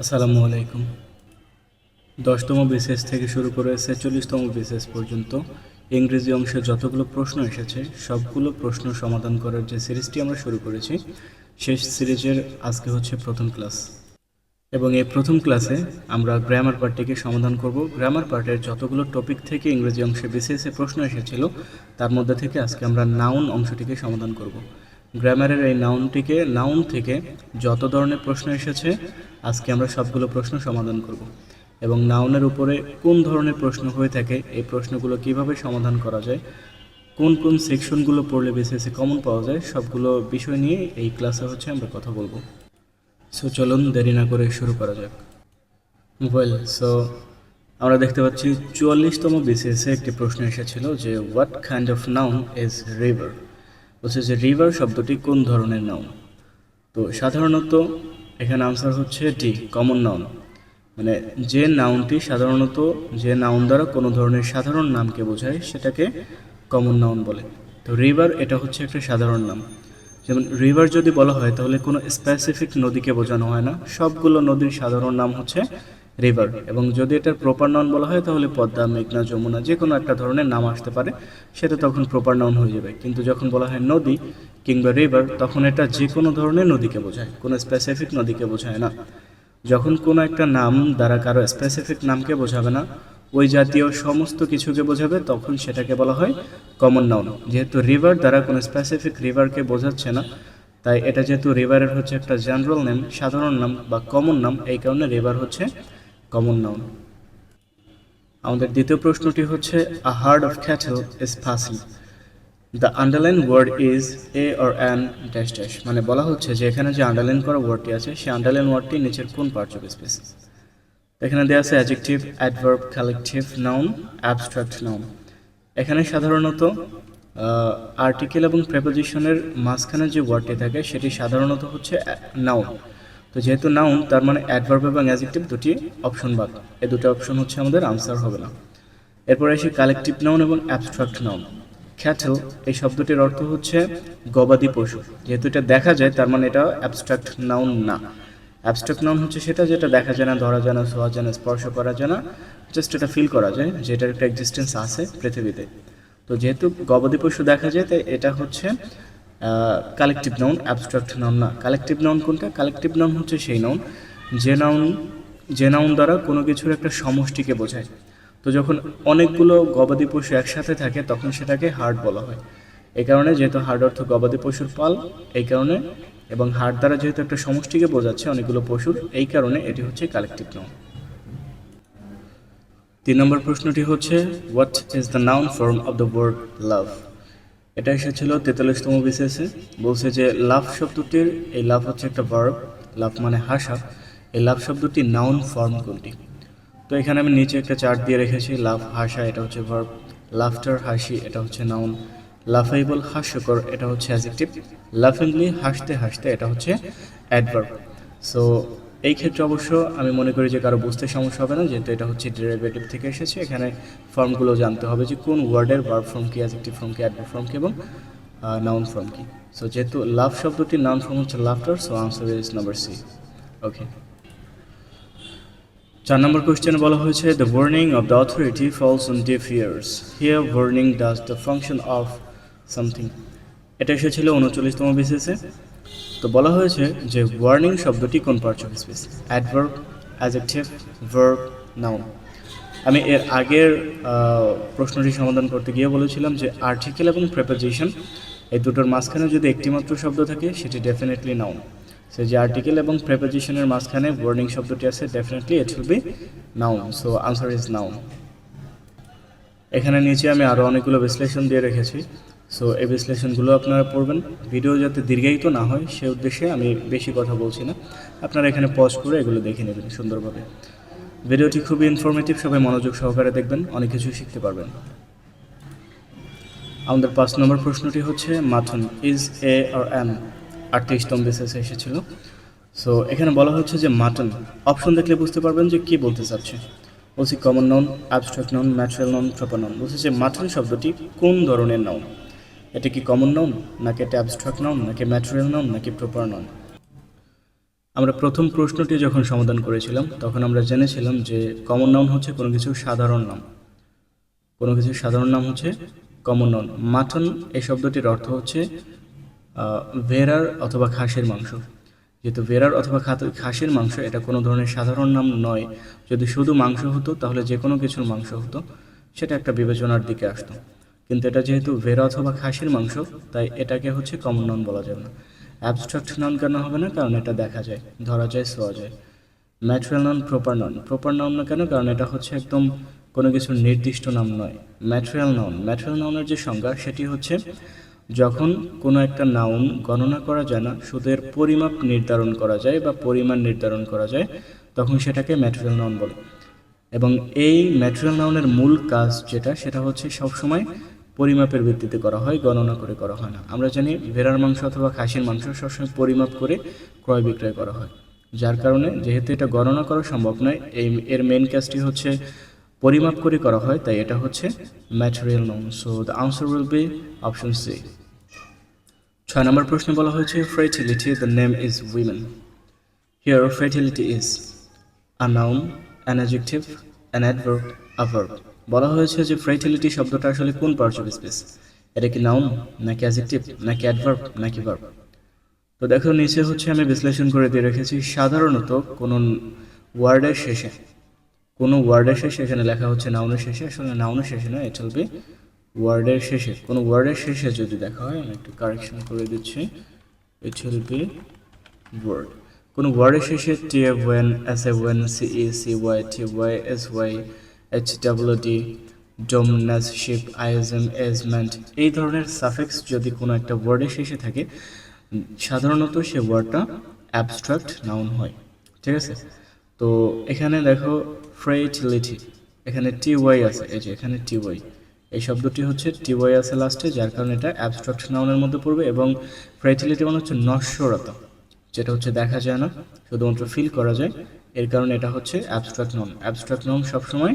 আসসালামু আলাইকুম। দশতম বিসিএস থেকে শুরু করে ছেচল্লিশতম বিসিএস পর্যন্ত ইংরেজি অংশে যতগুলো প্রশ্ন এসেছে, সবগুলো প্রশ্ন সমাধান করার যে সিরিজটি আমরা শুরু করেছি শেষ সিরিজের আজকে হচ্ছে প্রথম ক্লাস। এবং এই প্রথম ক্লাসে আমরা গ্রামার পার্টটিকে সমাধান করব। গ্রামার পার্টের যতগুলো টপিক থেকে ইংরেজি অংশে বিসিএসে প্রশ্ন এসেছিল, তার মধ্যে থেকে আজকে আমরা নাউন অংশটিকে সমাধান করব। গ্রামারের এই নাউনটিকে নাউন থেকে যত ধরনের প্রশ্ন এসেছে, আজকে আমরা সবগুলো প্রশ্ন সমাধান করব। এবং নাউনের উপরে কোন ধরনের প্রশ্ন হয়ে থাকে, এই প্রশ্নগুলো কীভাবে সমাধান করা যায়, কোন কোন সেকশনগুলো পড়লে বিসিএসে কমন পাওয়া যায়, সবগুলো বিষয় নিয়ে এই ক্লাসে হচ্ছে আমরা কথা বলব। সো চলুন দেরি না করে শুরু করা যাক। ওয়েল সো আমরা দেখতে পাচ্ছি চুয়াল্লিশতম বিসিএসে একটি প্রশ্ন এসেছিল যে what kind of noun is river বলছে যে রিভার শব্দটি কোন ধরনের নাউন তো সাধারণত এখানে আনসার হচ্ছে ডি কমন নাউন মানে যে নাউনটি সাধারণত, যে নাউন দ্বারা কোনো ধরনের সাধারণ নামকে বোঝায়, সেটাকে কমন নাউন বলে। তো রিভার এটা হচ্ছে একটা সাধারণ নাম। যেমন রিভার যদি বলা হয়, তাহলে কোনো স্পেসিফিক নদীকে বোঝানো হয় না। সবগুলো নদীর সাধারণ নাম হচ্ছে রিভার এবং যদি এটার প্রপার নাউন বলা হয়, তাহলে পদ্মা, মেঘনা, যমুনা যে কোনো একটা ধরনের নাম আসতে পারে, সেটা তখন প্রপার নাউন হয়ে যাবে। কিন্তু যখন বলা হয় নদী কিংবা রিভার তখন এটা যে কোনো ধরনের নদীকে বোঝায়, কোনো স্পেসিফিক নদীকে বোঝায় না। যখন কোনো একটা নাম দ্বারা কারও স্পেসিফিক নামকে বোঝাবে না, ওই জাতীয় সমস্ত কিছুকে বোঝাবে, তখন সেটাকে বলা হয় কমন নাউন যেহেতু রিভার দ্বারা কোনো স্পেসিফিক রিভারকে বোঝাচ্ছে না, তাই এটা যেহেতু রিভারের হচ্ছে একটা জেনারেল নেম সাধারণ নাম বা কমন নাম, এই কারণে রিভার হচ্ছে কমন নাউন। আমাদের দ্বিতীয় প্রশ্নটি হচ্ছে a herd of cattle is passing the underline word is a or an dash dash মানে বলা হচ্ছে যে এখানে যে আন্ডারলাইন করা ওয়ার্ডটি আছে, সেই আন্ডারলাইন ওয়ার্ডটি নিচের কোন পার্টস অফ স্পেস এখানে দেওয়া আছে adjective adverb collective noun abstract noun এখানে সাধারণত আর্টিকেল এবং প্রেপোজিশনের মাঝখানে যে ওয়ার্ডটি থাকে, সেটি সাধারণত হচ্ছে নাউন তো যেহেতু নাউন তার মানে অ্যাডভার্ব এবং অ্যাডজেক্টিভ দুটি অপশন বাদ। এই দুটো অপশন হচ্ছে আমাদের আনসার হবে না। এরপর আসি কালেকটিভ নাউন এবং অ্যাবস্ট্রাক্ট নাউন ক্যাটেল এই শব্দটির অর্থ হচ্ছে গবাদি পশু। যেহেতু এটা দেখা যায়, তার মানে এটা অ্যাবস্ট্রাক্ট নাউন না। অ্যাবস্ট্রাক্ট নাউন হচ্ছে সেটা যেটা দেখা যায় না, ধরা যায় না ছোঁয়া যায় না, স্পর্শ করা যায় না জাস্ট এটা ফিল করা যায় যে এটার একটা এক্সিস্টেন্স আছে পৃথিবীতে। তো যেহেতু গবাদি পশু দেখা যায়, তাই এটা হচ্ছে কালেকটিভ নাউন অ্যাবস্ট্রাক্ট নাউন না। কালেকটিভ নাউন কোনটা? কালেকটিভ নাউন হচ্ছে সেই নাউন যে নাউন যে নাউন দ্বারা কোনো কিছুর একটা সমষ্টিকে বোঝায়। তো যখন অনেকগুলো গবাদি পশু একসাথে থাকে, তখন সেটাকে হার্ড বলা হয়। এই কারণে যেহেতু হার্ড অর্থ গবাদি পশুর পাল, এই কারণে, এবং হার্ড দ্বারা যেহেতু একটা সমষ্টিকে বোঝাচ্ছে অনেকগুলো পশুর, এই কারণে এটি হচ্ছে কালেকটিভ নাউন তিন নম্বর প্রশ্নটি হচ্ছে what is the noun form of the word love এটা এসেছিল তেতাল্লিশতম বিশেষে বলছে যে লাভ শব্দটির, এই লাভ হচ্ছে একটা ভার্ব লাভ মানে হাসা। এই লাভ শব্দটি নাউন ফর্ম কোনটি? তো এখানে আমি নিচে একটা চার্ট দিয়ে রেখেছি লাভ হাসা, এটা হচ্ছে ভার্ব লাফটার হাসি, এটা হচ্ছে নাউন লাফাইবল হাস্যকর, এটা হচ্ছে অ্যাজেক্টিভ লাফিংলি হাসতে হাসতে, এটা হচ্ছে অ্যাডভার্ব সো এই ক্ষেত্রে অবশ্য আমি মনে করি যে কারও বুঝতে সমস্যা হবে না, যেহেতু এটা হচ্ছে ডেরিভেটিভ থেকে এসেছে। এখানে ফর্মগুলো জানতে হবে যে কোন ওয়ার্ডের ভার্ব ফর্ম কি অ্যাজেক্টিভ ফর্ম কি অ্যাডভার্ব ফর্ম কি এবং নাউন ফর্ম কি। সো যেহেতু লাভ শব্দটির নাউন ফর্ম হচ্ছে laughter so answer is number C okay চার নম্বর কোয়েশ্চেনে বলা হয়েছে the warning of the authority falls on deaf ears here warning does the function of something এটা এসেছিল উনচল্লিশতম বিসিসে তো বলা হয়েছে যে ওয়ার্নিং শব্দটি কোন parts of speech adverb adjective verb noun আমি এর আগের প্রশ্নটি সমাধান করতে গিয়ে বলেছিলাম যে আর্টিকেল এবং প্রেপোজিশন এই দুটোর মাঝখানে যদি একটিমাত্র শব্দ থাকে, সেটি ডেফিনেটলি নাউন সে যে আর্টিকেল এবং প্রেপোজিশনের মাঝখানে ওয়ার্নিং শব্দটি আছে definitely it will be noun so answer is noun এখানে নিচে আমি আরও অনেকগুলো বিশ্লেষণ দিয়ে রেখেছি। সো এই বিশ্লেষণগুলো আপনারা পড়বেন। ভিডিও যাতে দীর্ঘায়িত না হয়, সে উদ্দেশ্যে আমি বেশি কথা বলছি না। আপনারা এখানে পজ করে এগুলো দেখে নেবেন সুন্দরভাবে। ভিডিওটি খুবই ইনফরমেটিভ সবাই মনোযোগ সহকারে দেখবেন, অনেক কিছু শিখতে পারবেন। আমাদের পাঁচ নম্বর প্রশ্নটি হচ্ছে, মাথন ইজ এ আর অ্যান আটত্রিশতম বিশেষে এসেছিল। সো এখানে বলা হচ্ছে যে মাটন অপশন দেখলে বুঝতে পারবেন যে কি বলতে চাচ্ছে। বলছি common noun abstract noun material noun proper noun বলছে যে মাটন শব্দটি কোন ধরনের নাউন এটা কি কমন নাউন নাকি এটা অ্যাবস্ট্রাক্ট নাউন নাকি ম্যাটেরিয়াল নাউন নাকি প্রপার নাউন আমরা প্রথম প্রশ্নটি যখন সমাধান করেছিলাম, তখন আমরা জেনেছিলাম যে কমন নাউন হচ্ছে কোনো কিছু সাধারণ নাম কোনো কিছু সাধারণ নাম হচ্ছে কমন নাউন মাটন এই শব্দটির অর্থ হচ্ছে ভেরার অথবা খাসির মাংস। যেহেতু ভেরার অথবা খাসির মাংস এটা কোনো ধরনের সাধারণ নাম নয়। যদি শুধু মাংস হতো, তাহলে যে কোনো কিছুর মাংস হতো, সেটা একটা বিবেচনার দিকে আসতো। কিন্তু এটা যেহেতু ভেড়া অথবা খাসির মাংস, তাই এটাকে হচ্ছে কমন নন বলা যাবে না। অ্যাবস্ট্রাক্ট নাউন কেন হবে না? কারণ এটা দেখা যায়, ধরা যায় ছোঁয়া যায়। Material noun proper noun proper noun না কেন? কারণ এটা হচ্ছে একদম কোনো কিছুর নির্দিষ্ট নাম নয়। ম্যাটেরিয়াল নন ম্যাটেরিয়াল নাউনের যে সংজ্ঞা, সেটি হচ্ছে যখন কোনো একটা নাউন গণনা করা যায় না এর পরিমাপ নির্ধারণ করা যায় বা পরিমাণ নির্ধারণ করা যায়, তখন সেটাকে ম্যাটেরিয়াল নাউন বলে। এবং এই ম্যাটেরিয়াল নাউনের মূল কাজ যেটা, সেটা হচ্ছে সবসময় পরিমাপের ভিত্তিতে করা হয় গণনা করে করা হয় না। আমরা জানি ভেড়ার মাংস অথবা খাসির মাংস সবসময় পরিমাপ করে ক্রয় বিক্রয় করা হয়। যার কারণে যেহেতু এটা গণনা করা সম্ভব নয় এই এর মেন কাজটি হচ্ছে পরিমাপ করে করা হয় তাই এটা হচ্ছে material noun so the answer will be option C ছয় নম্বর প্রশ্নে বলা হয়েছে fertility the name is women here fertility is a noun, an adjective, an adverb. বলা হয়েছে যে ফ্রেটিলিটি শব্দটা আসলে কোন পার্টস অফ স্পেস এটা কি নাউন নাকি অ্যাডজেক্টিভ নাকি অ্যাডভার্ব নাকি ভার্ব তো দেখো, নিচে হচ্ছে আমি বিশ্লেষণ করে দিয়ে রেখেছি, সাধারণত কোনো ওয়ার্ডের শেষে, কোনো ওয়ার্ডের শেষে, এখানে লেখা হচ্ছে নাউনের শেষে, আসলে নাউনের শেষে নয় এটা হবে ওয়ার্ডের শেষে। কোনো ওয়ার্ডের শেষে যদি দেখা হয়, আমি একটু কারেকশন করে দিচ্ছি ইট উইল বি ওয়ার্ড কোনো ওয়ার্ডের শেষে টি এফ ওয়েন S A when C E C Y T Y S Y H W D ডোমনাসশিপ I S M এজমেন্ট এই ধরনের সাফিক্স যদি কোনো একটা ওয়ার্ডের শেষে থাকে, সাধারণত সে ওয়ার্ডটা অ্যাবস্ট্রাক্ট নাউন হয়, ঠিক আছে? তো এখানে দেখো ফ্রেটিলিটি এখানে টি ওয়াই আছে, এই যে এখানে টি ওয়াই এই শব্দটি হচ্ছে টি ওয়াই আছে লাস্টে যার কারণে এটা অ্যাবস্ট্রাক্ট নাউনের মধ্যে পড়বে এবং ফ্রেটিলিটি মানে হচ্ছে নশ্বরতা, যেটা হচ্ছে দেখা যায় না, শুধুমাত্র ফিল করা যায়। এর কারণে এটা হচ্ছে অ্যাবস্ট্রাক্ট নাউন অ্যাবস্ট্রাক্ট নাউন সবসময়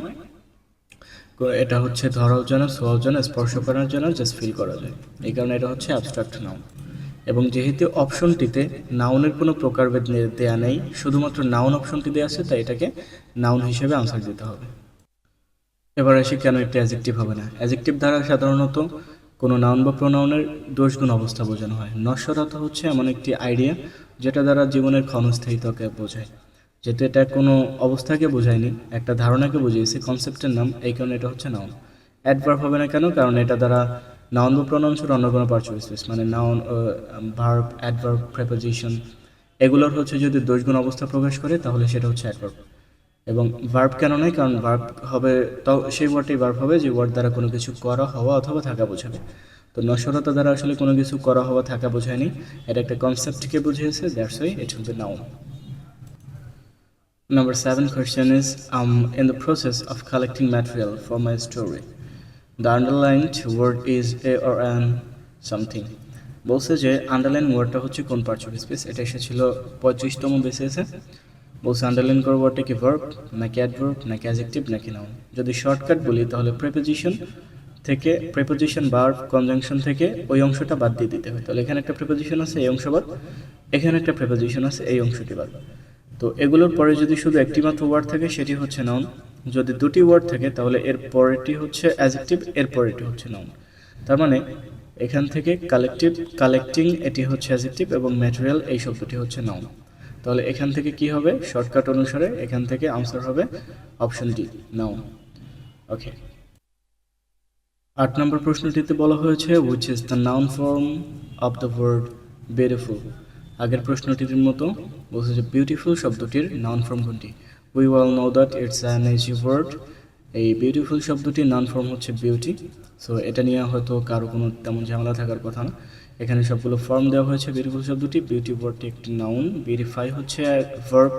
এটা হচ্ছে যায় না ছোঁয়াও যায় স্পর্শ করার জন্য জাস্ট ফিল করা যায়। এই কারণে এটা হচ্ছে অ্যাবস্ট্রাক্ট নাউন এবং যেহেতু অপশনটিতে নাউনের কোনো প্রকারভেদ দেয়া নেই, শুধুমাত্র নাউন অপশনটি দেওয়া আছে, তাই এটাকে নাউন হিসেবে আনসার দিতে হবে। এবার আসি কেন একটি অ্যাজেক্টিভ হবে না? অ্যাজেক্টিভ দ্বারা সাধারণত কোনো নাউন বা প্রোনাউনের দোষগুণ অবস্থা বোঝানো হয়। নশ্বরতা হচ্ছে এমন একটি আইডিয়া যেটা দ্বারা জীবনের ক্ষণস্থায়িত্বকে বোঝায়। যেহেতু এটা কোনো অবস্থাকে বোঝায়নি, একটা ধারণাকে বুঝিয়েছে কনসেপ্টের নাম, এই কারণে এটা হচ্ছে নাউন অ্যাডভার্ব হবে না কেন? কারণ এটা দ্বারা নাউন বা প্রোনাউন ছিল অন্য কোনো পার্টস স্পেস মানে নাউন ভার্ব অ্যাডভার্ব প্রেপোজিশন এগুলোর হচ্ছে যদি দোষগুণ অবস্থা প্রকাশ করে, তাহলে সেটা হচ্ছে অ্যাডভার্ব এবং ভার্ব কেন নয়? কারণ ভার্ব হবে, তাও সেই ওয়ার্ডটাই ভার্ব হবে যে ওয়ার্ড দ্বারা কোনো কিছু করা, হওয়া অথবা থাকা বোঝাবে। তো নশ্বরতা দ্বারা আসলে কোনো কিছু করা, হওয়া, থাকা বোঝায়নি। এটা একটা কনসেপ্টকে বুঝিয়েছে that's why it will be noun Number seven question is, I'm in the process of collecting material for my story. The underlined word is a or an something. বলছে যে আন্ডারলাইন ওয়ার্ডটা হচ্ছে কোন পার্টস অফ স্পেস এটা এসেছিল পঁয়ত্রিশতম বেসিসে বলছে underline করা ওয়ার্ডটা কি ভার্ব নাকি অ্যাডভার্ব নাকি অ্যাজেক্টিভ নাকি নাউন যদি শর্টকাট বলি, তাহলে প্রেপোজিশন থেকে প্রেপোজিশন ভার্ব কনজাংশন থেকে ওই অংশটা বাদ দিয়ে দিতে হয়। তাহলে এখানে একটা প্রেপোজিশন আছে, এই অংশ বাদ। এখানে একটা প্রেপোজিশন আছে, এই অংশটি বাদ। তো এগুলোর পরে যদি শুধু একটি মাত্র ওয়ার্ড থাকে, সেটি হচ্ছে নাউন যদি দুটি ওয়ার্ড থাকে, তাহলে এর পরেরটি হচ্ছে অ্যাজেক্টিভ এর পরেরটি হচ্ছে নাউন তার মানে এখান থেকে কালেকটিভ কালেক্টিং এটি হচ্ছে অ্যাজেক্টিভ এবং ম্যাটেরিয়াল এই শব্দটি হচ্ছে নাউন তাহলে এখান থেকে কি হবে? শর্টকাট অনুসারে এখান থেকে আনসার হবে অপশন ডি নাউন ওকে আট নম্বর প্রশ্নটিতে বলা হয়েছে which is the noun form of the word beautiful আগের প্রশ্নটির মতো বলছে যে বিউটিফুল শব্দটির নাউন ফর্ম কোনটি? We all know that it's an adj word এই বিউটিফুল শব্দটির নাউন ফর্ম হচ্ছে বিউটি সো এটা নিয়ে হয়তো কারও কোনো তেমন ঝামেলা থাকার কথা না। এখানে সবগুলো ফর্ম দেওয়া হয়েছে বিউটিফুল শব্দটি। বিউটি ওয়ার্ডটি একটি নাউন বিউটিফাই হচ্ছে ভার্ব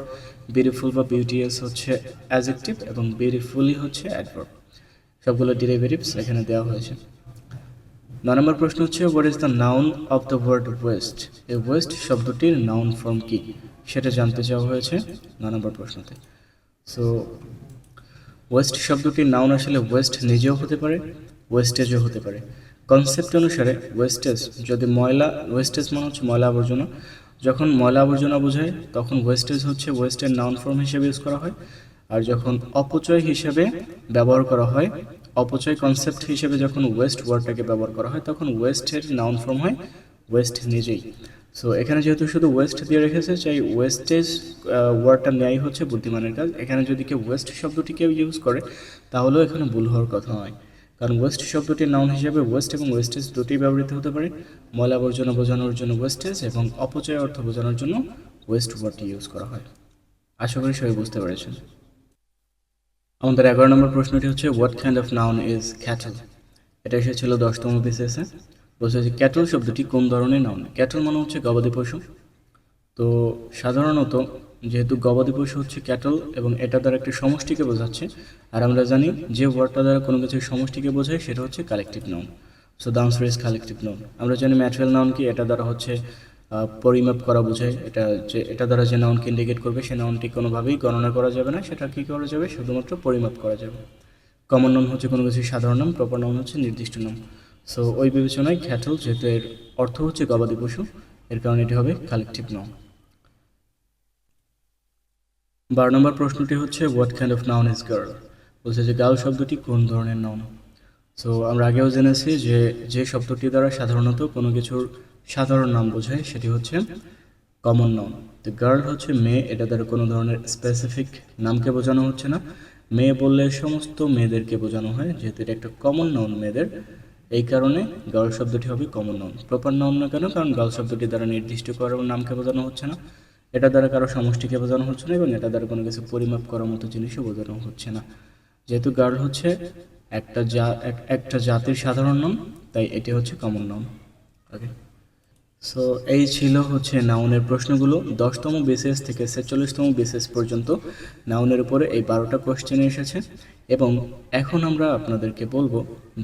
বিউটিফুল বা বিউটিএস হচ্ছে অ্যাজেক্টিভ এবং বিউটিফুলি হচ্ছে অ্যাডভার্ব সবগুলো ডেরিভেটিভস এখানে দেওয়া হয়েছে। নয় নম্বর প্রশ্ন হচ্ছে what is the noun of the word waste এই ওয়েস্ট শব্দটির নাউন ফর্ম কি? সেটা জানতে চাওয়া হয়েছে নয় নম্বর প্রশ্নতে। সো ওয়েস্ট শব্দটির নাউন আসলে ওয়েস্ট নিজেও হতে পারে ওয়েস্টেজও হতে পারে। কনসেপ্ট অনুসারে ওয়েস্টেজ যদি ময়লা ওয়েস্টেজ মানে হচ্ছে ময়লা আবর্জনা। যখন ময়লা আবর্জনা বোঝায়, তখন ওয়েস্টেজ হচ্ছে ওয়েস্টের নাউন ফর্ম হিসেবে ইউজ করা হয়। আর যখন অপচয় হিসেবে ব্যবহার করা হয় অপচয় কনসেপ্ট হিসেবে যখন ওয়েস্ট ওয়ার্ডটাকে ব্যবহার করা হয়, তখন ওয়েস্টের নাউন ফর্ম হয় ওয়েস্ট নিজেই। সো এখানে যেহেতু শুধু ওয়েস্ট দিয়ে রেখেছে চাই ওয়েস্টেজ ওয়ার্ডটা নেয়াই হচ্ছে বুদ্ধিমানের কাজ। এখানে যদি কেউ ওয়েস্ট শব্দটি কেউ ইউজ করে, তাহলেও এখানে ভুল হওয়ার কথা নয়। কারণ ওয়েস্ট শব্দটির নাউন হিসেবে ওয়েস্ট এবং ওয়েস্টেজ দুটি ব্যবহৃত হতে পারে। ময়লা আবর্জনা বোঝানোর জন্য ওয়েস্টেজ এবং অপচয় অর্থ বোঝানোর জন্য ওয়েস্ট ওয়ার্ডটি ইউজ করা হয়। আশা করি সবাই বুঝতে পেরেছেন। আমাদের এগারো নম্বর প্রশ্নটি হচ্ছে what kind of noun is cattle এটা এসেছিল দশতম বিসিএসে বলছে যে ক্যাটল শব্দটি কোন ধরনের নাউন ক্যাটল মানে হচ্ছে গবাদি পশু। তো সাধারণত যেহেতু গবাদি পশু হচ্ছে ক্যাটল এবং এটা দ্বারা একটি সমষ্টিকে বোঝাচ্ছে, আর আমরা জানি যে ওয়ার্ডটা দ্বারা কোনো কিছুর সমষ্টিকে বোঝায়, সেটা হচ্ছে collective noun so the answer is collective noun আমরা জানি ম্যাটেরিয়াল নাউন কি, এটা দ্বারা হচ্ছে পরিমাপ করা বোঝায়। এটা যে, এটা দ্বারা যে নাউনকে ইন্ডিকেট করবে সেই নাউনটি কোনোভাবেই গণনা করা যাবে না। সেটা কী করা যাবে? শুধুমাত্র পরিমাপ করা যাবে। কমন নাম হচ্ছে কোনো কিছু সাধারণ নাম প্রপার নাম হচ্ছে নির্দিষ্ট নাম সো ওই বিবেচনায় খ্যাটল যেহেতু এর অর্থ হচ্ছে গবাদি পশু, এর কারণে এটি হবে কালেকটিভ নাম বারো নম্বর প্রশ্নটি হচ্ছে what kind of noun is girl বলছে যে গার্ল শব্দটি কোন ধরনের নাউন সো আমরা আগেও জেনেছি যে যে শব্দটি দ্বারা সাধারণত কোনো কিছুর সাধারণ নাম বোঝায়, সেটি হচ্ছে কমন নাউন তো গার্ল হচ্ছে মেয়ে, এটা দ্বারা কোনো ধরনের স্পেসিফিক নামকে বোঝানো হচ্ছে না। মেয়ে বললে সমস্ত মেয়েদেরকে বোঝানো হয়, যেহেতু এটা একটা কমন নাউন মেয়েদের। এই কারণে গার্ল শব্দটি হবে কমন নাউন প্রপার নাউন না কেন? কারণ গার্ল শব্দটি দ্বারা নির্দিষ্ট কারও নামকে বোঝানো হচ্ছে না। এটা দ্বারা কারও সমষ্টিকে বোঝানো হচ্ছে না এবং এটা দ্বারা কোনো কিছু পরিমাপ করার মতো জিনিসও বোঝানো হচ্ছে না। যেহেতু গার্ল হচ্ছে একটা জা একটা জাতির সাধারণ নাম তাই এটি হচ্ছে কমন নাউন ওকে সো এই ছিল হচ্ছে নাউনের প্রশ্নগুলো। দশতম বিসিএস থেকে ছেচল্লিশতম বিসিএস পর্যন্ত নাউনের উপরে এই বারোটা কোশ্চেন এসেছে। এবং এখন আমরা আপনাদেরকে বলব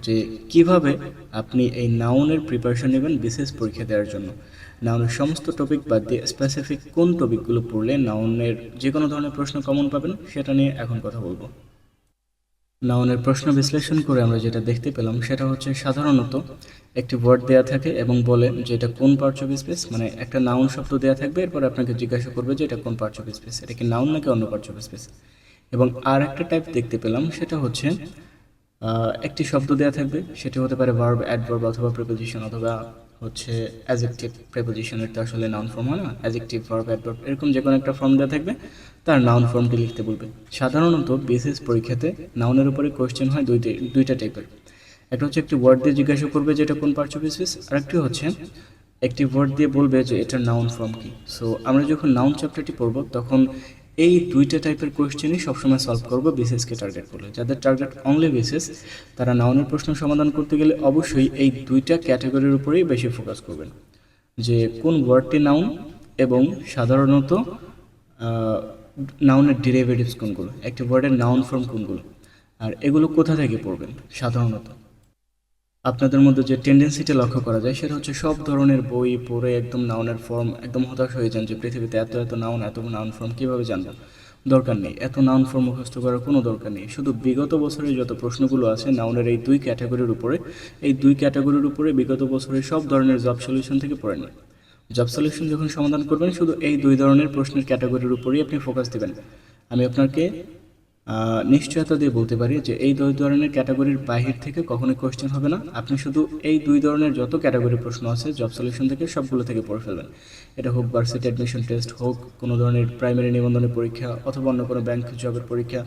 যে কীভাবে আপনি এই নাউনের প্রিপারেশন নেবেন বিসিএস পরীক্ষা দেওয়ার জন্য। নাউনের সমস্ত টপিক বাদ দিয়ে স্পেসিফিক কোন টপিকগুলো পড়লে নাউনের যে কোনো ধরনের প্রশ্ন কমন পাবেন, সেটা নিয়ে এখন কথা বলব। নাউনের প্রশ্ন বিশ্লেষণ করে আমরা যেটা দেখতে পেলাম সেটা হচ্ছে সাধারণত একটি ওয়ার্ড দেওয়া থাকে এবং বলে যে এটা কোন পার্টস অফ স্পেস মানে একটা নাউন শব্দ দেওয়া থাকবে, এরপর আপনাকে জিজ্ঞাসা করবে যে এটা কোন পার্টস অফ স্পেস এটা কি নাউন নাকি অন্য পার্টস অফ স্পেস এবং আর একটা টাইপ দেখতে পেলাম, সেটা হচ্ছে একটি শব্দ দেওয়া থাকবে, সেটি হতে পারে ভার্ব অ্যাডভার্ব অথবা প্রিপোজিশন অথবা হচ্ছে অ্যাজেক্টিভ প্রিপোজিশনের তো আসলে নাউন ফর্ম হয় না? অ্যাজেক্টিভ ভার্ব অ্যাডভার্ব এরকম যে কোনো একটা ফর্ম দেওয়া থাকবে, তার নাউন ফর্মটি লিখতে বলবে। সাধারণত বিসিএস পরীক্ষাতে নাউনের উপরে কোশ্চেন হয় দুইটি, দুইটা টাইপের একটা হচ্ছে একটি ওয়ার্ড দিয়ে জিজ্ঞাসা করবে যে এটা কোন পার্টস অফ আর একটি হচ্ছে একটি ওয়ার্ড দিয়ে বলবে যে এটার নাউন ফর্ম কি। সো আমরা যখন নাউন চ্যাপ্টারটি পড়ব, তখন এই দুইটা টাইপের কোয়েশ্চেনই সবসময় সলভ করব বিসিএসকে টার্গেট করলে যাদের টার্গেট অনলি বিসিএস তারা নাউনের প্রশ্ন সমাধান করতে গেলে অবশ্যই এই দুইটা ক্যাটাগরির উপরেই বেশি ফোকাস করবেন। যে কোন ওয়ার্ডটি নাউন এবং সাধারণত নাউনের ডেরিভেটিভস কোনগুলো? একটি ওয়ার্ডের নাউন ফর্ম কোনগুলো? আর এগুলো কোথা থেকে পড়বেন? সাধারণত। আপনাদের মধ্যে যে টেন্ডেন্সিটা লক্ষ্য করা যায়, সেটা হচ্ছে সব ধরনের বই পড়ে একদম নাউনের ফর্ম একদম হতাশ হয়ে যান যে পৃথিবীতে এত এত নাউন এত নাউন ফর্ম কীভাবে জানব? দরকার নেই। এত নাউন ফর্ম মুখস্থ করার কোনো দরকার নেই। শুধু বিগত বছরের যত প্রশ্নগুলো আছে নাউনের এই দুই ক্যাটাগরির উপরে, এই দুই ক্যাটাগরির উপরে বিগত বছরের সব ধরনের জব সলিউশন থেকে পড়ে নেন। জব সলিউশন যখন সমাধান করবেন, শুধু এই দুই ধরনের প্রশ্নের ক্যাটাগরির উপরেই আপনি ফোকাস দেবেন। আমি আপনাকে নিশ্চয়তা দিয়ে বলতে পারি যে এই দুই ধরনের ক্যাটাগরির বাহির থেকে কখনোই কোশ্চেন হবে না। আপনি শুধু এই দুই ধরনের যত ক্যাটাগরি প্রশ্ন আছে জব সলিউশন থেকে সবগুলো থেকে পড়ে ফেলবেন। এটা হোক ভার্সিটি অ্যাডমিশন টেস্ট হোক কোনো ধরনের প্রাইমারি নিবন্ধনের পরীক্ষা অথবা অন্য কোনো ব্যাংক জবের পরীক্ষা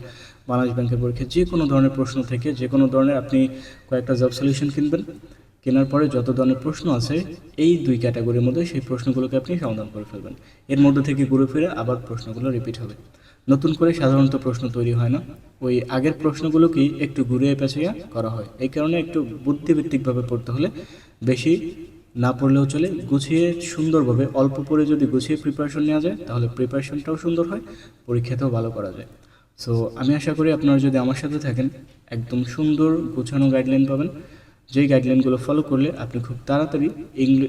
বাংলাদেশ ব্যাংকের পরীক্ষা, যে কোনো ধরনের প্রশ্ন থেকে, যে কোনো ধরনের আপনি কয়েকটা জব সলিউশন কিনবেন। কেনার পরে যত ধরনের প্রশ্ন আছে, এই দুই ক্যাটাগরির মধ্যে সেই প্রশ্নগুলোকে আপনি সমাধান করে ফেলবেন। এর মধ্যে থেকে ঘুরে ফিরে আবার প্রশ্নগুলো রিপিট হবে। নতুন করে সাধারণত প্রশ্ন তৈরি হয় না। ওই আগের প্রশ্নগুলোকেই একটু ঘুরিয়ে পেঁচাইয়া করা হয়। এই কারণে একটু বুদ্ধিভিত্তিকভাবে পড়তে হলে বেশি না পড়লেও চলে। গুছিয়ে সুন্দরভাবে, অল্প পরে যদি গুছিয়ে প্রিপারেশন নেওয়া যায়, তাহলে প্রিপারেশনটাও সুন্দর হয়, পরীক্ষাতেও ভালো করা যায়। সো আমি আশা করি আপনারা যদি আমার সাথে থাকেন, একদম সুন্দর গোছানো গাইডলাইন পাবেন। যেই গাইডলাইনগুলো ফলো করলে আপনি খুব তাড়াতাড়ি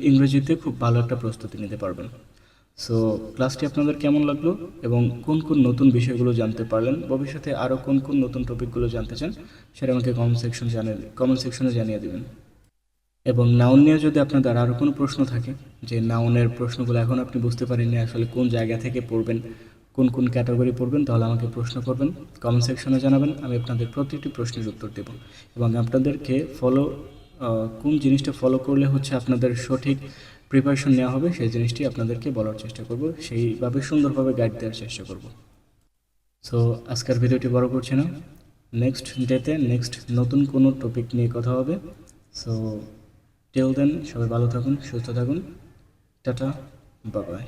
ইংরেজিতে খুব ভালো একটা প্রস্তুতি নিতে পারবেন। সো ক্লাসটি আপনাদের কেমন লাগল এবং কোন কোন নতুন বিষয়গুলো জানতে পারলেন? ভবিষ্যতে আরও কোন কোন নতুন টপিকগুলো জানতে চান, সেটা আমাকে কমেন্ট সেকশন জানিয়ে কমেন্ট সেকশনে জানিয়ে দেবেন। এবং নাউন নিয়ে যদি আপনাদের আরও কোনো প্রশ্ন থাকে, যে নাউনের প্রশ্নগুলো এখন আপনি বুঝতে পারেননি, আসলে কোন জায়গা থেকে পড়বেন, কোন কোন ক্যাটাগরি পড়বেন, তাহলে আমাকে প্রশ্ন করবেন কমেন্ট সেকশনে জানাবেন, আমি আপনাদের প্রতিটি প্রশ্নের উত্তর দেব। এবং আপনাদেরকে ফলো কোন জিনিসটা ফলো করলে হচ্ছে আপনাদের সঠিক প্রিপারেশন নেওয়া হবে, সেই জিনিসটি আপনাদেরকে বলার চেষ্টা করব, সেইভাবে সুন্দরভাবে গাইড দেওয়ার চেষ্টা করব। সো আজকের ভিডিওটি বড় করছি না। নেক্সট ডেতে নেক্সট নতুন কোনো টপিক নিয়ে কথা হবে। সো টেল দেন সবাই ভালো থাকুন, সুস্থ থাকুন। টাটা বাবাই